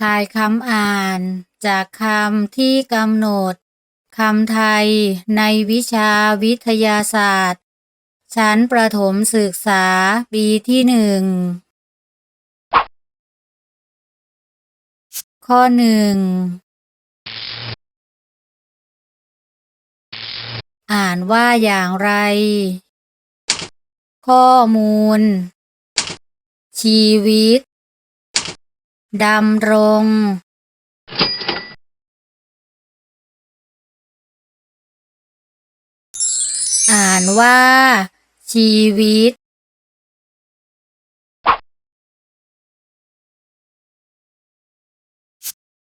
ทายคำอ่าน จากคำที่กำหนดคำไทยในวิชาวิทยาศาสตร์ ชั้นประถมศึกษาปีที่หนึ่ง ข้อหนึ่ง อ่านว่าอย่างไร ข้อมูล ชีวิต ดำรงอ่านว่า ชีวิต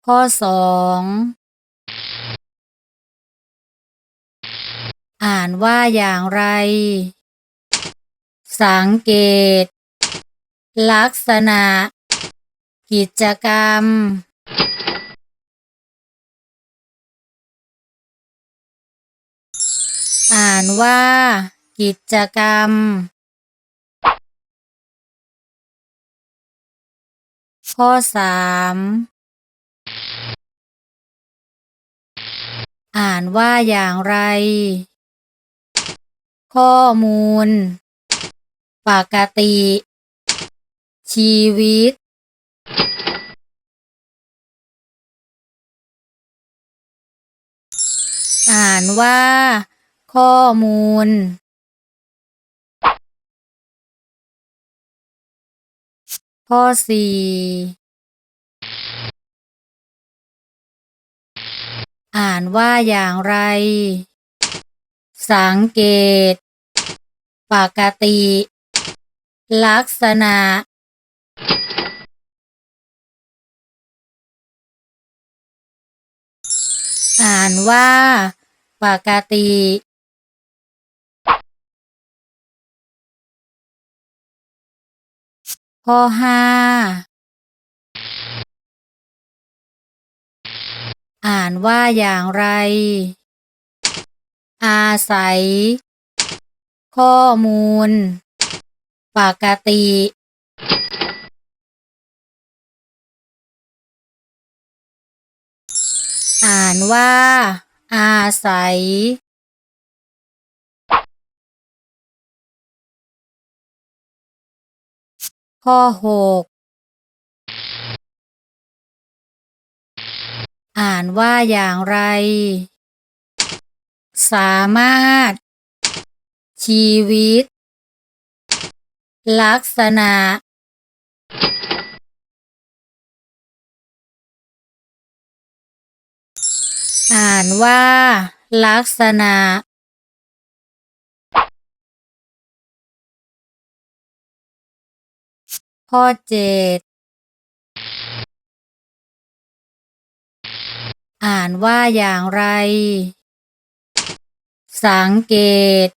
ข้อสองอ่านว่าอย่างไร สังเกต ลักษณะ กิจกรรม อ่านว่า กิจกรรม ข้อสามอ่านว่าอย่างไร ข้อมูล ปกติ ชีวิต อ่านว่า ข้อมูล ข้อสี่อ่านว่าอย่างไร สังเกต ปกติ ลักษณะ อ่านว่า ปกติข้อห้าอ่านว่าอย่างไร อาศัย ข้อมูล ปกติอ่านว่า อาศัยข้อหกอ่านว่าอย่างไร สามารถ ชีวิต ลักษณะ อ่านว่า ลักษณะข้อเจ็ดอ่านว่าอย่างไร สังเกต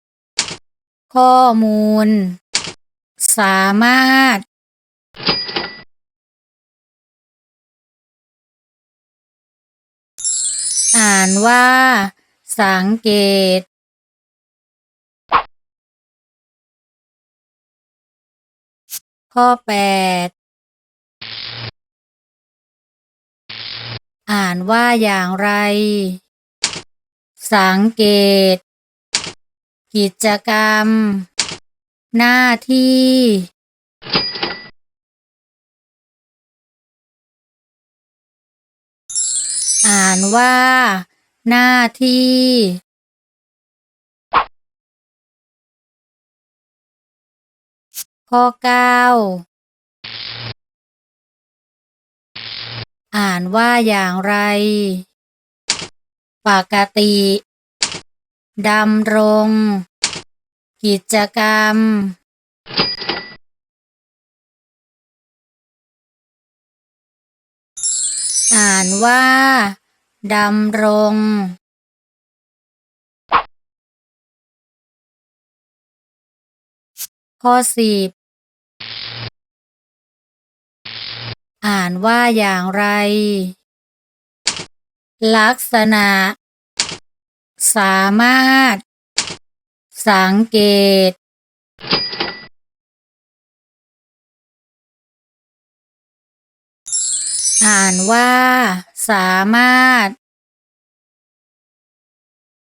ข้อมูล สามารถ อ่านว่า สังเกตข้อแปดอ่านว่าอย่างไร สังเกต กิจกรรม หน้าที่ อ่านว่า หน้าที่ ข้อเก้าอ่านว่าอย่างไร ปกติดำรง กิจกรรม อ่านว่าดำรงข้อสิบอ่านว่าอย่างไร ลักษณะ สามารถ สังเกต อ่านว่าสามารถ